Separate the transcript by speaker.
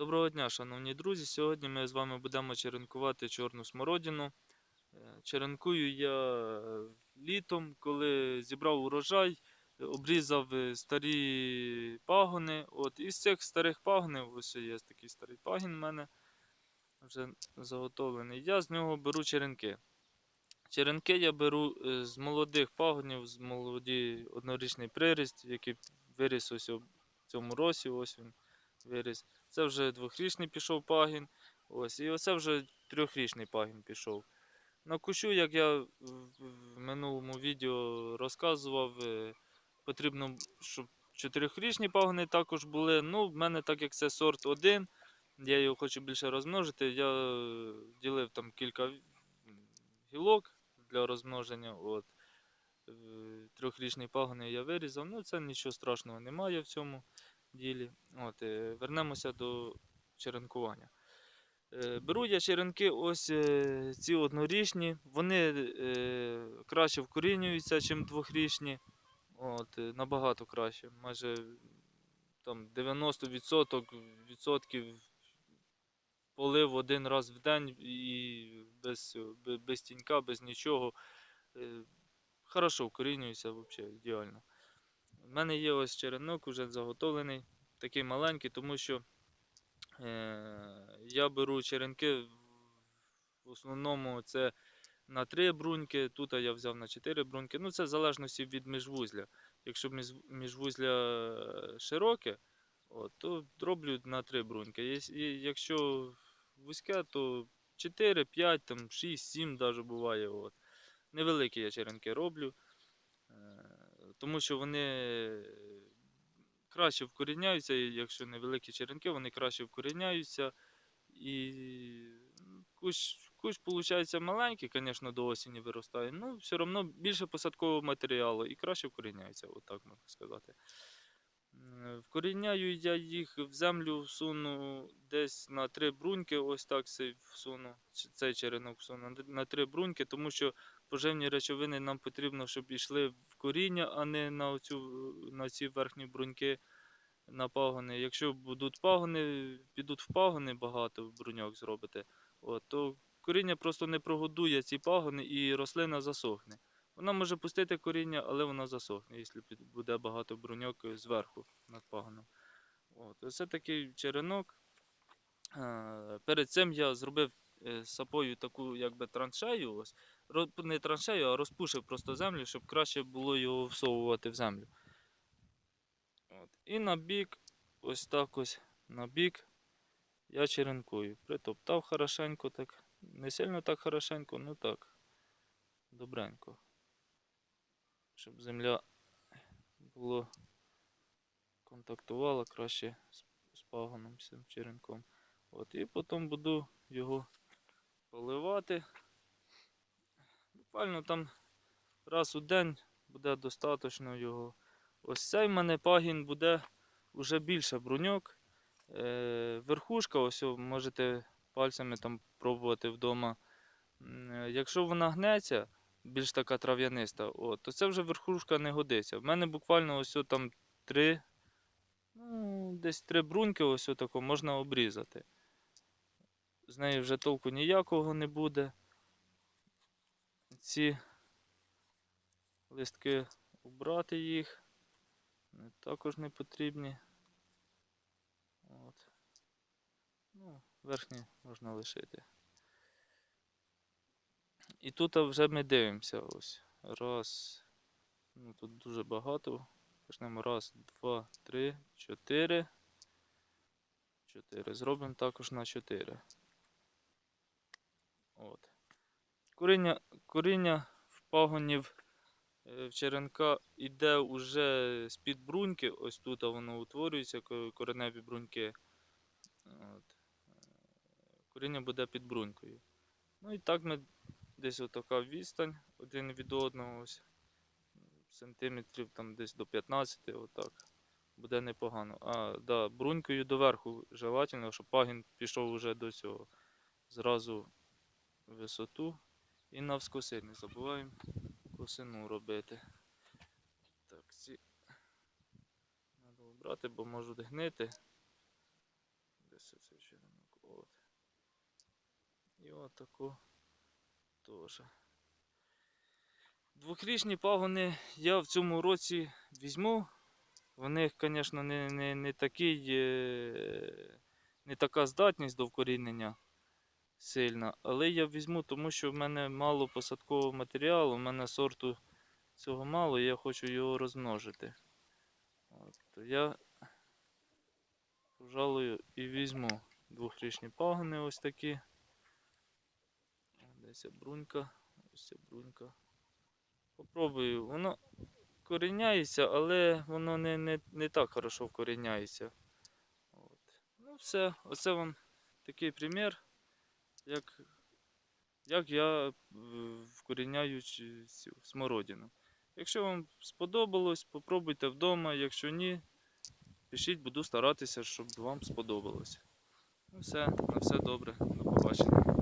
Speaker 1: Доброго дня, шановні друзі. Сьогодні ми з вами будемо черенкувати чорну смородину. Е, Черенкую я е, літом, коли зібрав урожай, е, обрізав старі пагони. От, із цих старих пагонів, ось є такий старий пагін в мене вже заготовлений. Я з нього беру черенки. Черенки я беру з молодих пагонів, з молоді однорічний приріст, який виріс ось у цьому році. Ось він виріс. Це вже двохрічний пішов пагін. Ось, і оце вже трьохрічний пагін пішов. На кущу, як я в минулому відео розказував, е, потрібно, щоб чотирьохрічні пагони також були. Ну, в мене, так як це сорт 1, я його хочу більше розмножити. Я е, ділив там кілька гілок для розмноження. От. Е, Трьохрічні пагони я вирізав. Ну, це нічого страшного немає в цьому ділі. От, е, вернемося до черенкування. Е, Беру я черенки ось е, ці однорічні, вони краще вкорінюються, ніж двохрічні. От, набагато краще. Майже там 90% відсотків полив один раз в день і без, без, тінька, без нічого. Хорошо вкорінюються, взагалі ідеально. У мене є ось черенок вже заготовлений, такий маленький, тому що е, я беру черенки в- основному це на 3 бруньки, тут я взяв на 4 бруньки. Ну, це в залежності від міжвузля. Якщо міжвузля е, широке, от, то роблю на 3 бруньки. Якщо вузьке, то 4, 5, там, 6, 7 навіть буває. От. Невеликі я черенки роблю. Е, Тому що вони е, краще вкоріняються, якщо невеликі черенки, вони краще вкоріняються. І ну, кущ, кущ виходить маленький, звісно, до осені виростає, але все одно більше посадкового матеріалу і краще вкоріняється, отак можна сказати. Вкоріняю я їх в землю всуну десь на три бруньки, ось так всуну, цей черенок всуну на три бруньки, тому що поживні речовини нам потрібно, щоб йшли в коріння, а не на, оцю, на ці верхні бруньки, на пагони. Якщо будуть пагони, підуть в пагони багато бруньок зробите, от, то коріння просто не прогодує ці пагони і рослина засохне. Вона може пустити коріння, але вона засохне, якщо буде багато бруньок зверху над пагоном. Це такий черенок. Е, Перед цим я зробив е, сапою таку якби траншею. Ось. Не траншею, а розпушив просто землю, щоб краще було його всовувати в землю. От. І на бік, ось так ось на бік я черенкую. Притоптав хорошенько так. Не сильно так хорошенько, ну так. Добренько. Щоб земля було контактувала краще з, пагоном, з черенком. От, і потім буду його поливати. Буквально там раз у день буде достатньо його. Ось цей в мене пагін буде вже більше бруньок. Е, верхушка, ось можете пальцями там пробувати вдома. Е, Якщо вона гнеться, більш така трав'яниста, то це вже верхушка не годиться. В мене буквально ось там три, ну, десь три бруньки, ось отако можна обрізати. З неї вже толку ніякого не буде. Ці листки убрати їх. Вони також не потрібні. От. Ну, верхні можна лишити. І тут вже ми дивимося. Ось. Раз. Ну, тут дуже багато. Почнемо. Раз, два, три, чотири. Чотири. Зробимо також на чотири. От. Коріння, коріння в пагонів е, в черенка йде уже з-під бруньки. Ось тут воно утворюється, кореневі бруньки. От. Е, Коріння буде під брунькою. Ну і так ми десь отака відстань один від одного, ось сантиметрів там десь до 15, отак. Буде непогано. А да, брунькою доверху желательно, щоб пагін пішов уже до цього. Зразу висоту і навскоси. Не забуваємо косину робити. Так, ці треба обрати, бо можуть гнити. Де ось цей черенок. От. І от таку теж. Двохрічні пагони я в цьому році візьму. В них, звісно, не, не, не, такий, е, не така здатність до вкорінення сильна, але я візьму, тому що в мене мало посадкового матеріалу, в мене сорту цього мало, і я хочу його розмножити. От, то я, пожалуй, і візьму двохрічні пагони ось такі. Десь брунька, ось брунька. Попробую. Воно коріняється, але воно не, не, не так хорошо вкоріняється. От. Ну все, оце вам такий примір, як, як я е, вкоріняю цю смородину. Якщо вам сподобалось, попробуйте вдома. Якщо ні, пишіть, буду старатися, щоб вам сподобалось. Ну все, на все добре. До побачення.